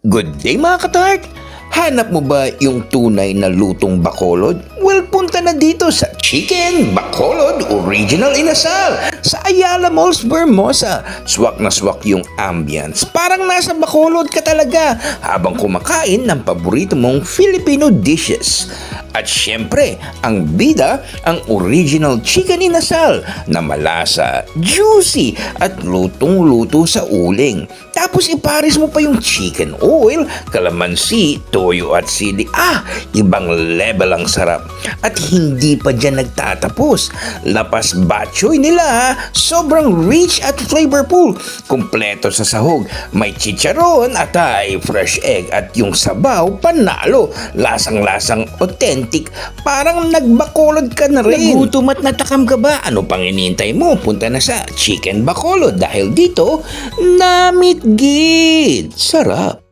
Good day mga katart! Hanap mo ba yung tunay na lutong bakolod? Well, punta na dito sa Chicken Bacolod Original Inasal sa Ayala Malls, Vermosa. Swak na swak yung ambience. Parang nasa Bacolod ka talaga habang kumakain ng paborito mong Filipino dishes. At syempre, ang bida, ang original chicken inasal na malasa, juicy at lutong-luto sa uling. Tapos ipares mo pa yung chicken oil, kalamansi, toyo at sili. Ah, ibang level ang sarap. At hindi pa dyan nagtatapos. Lapas batchoy nila ha. Sobrang rich at flavorful. Kompleto sa sahog. May chicharon at ay fresh egg at yung sabaw panalo. Lasang-lasang authentic. Parang nagbakolod ka na rin. Nagutom at natakam ka ba? Ano pang inintay mo? Punta na sa Chicken Bacolod dahil dito, namit gid. Sarap.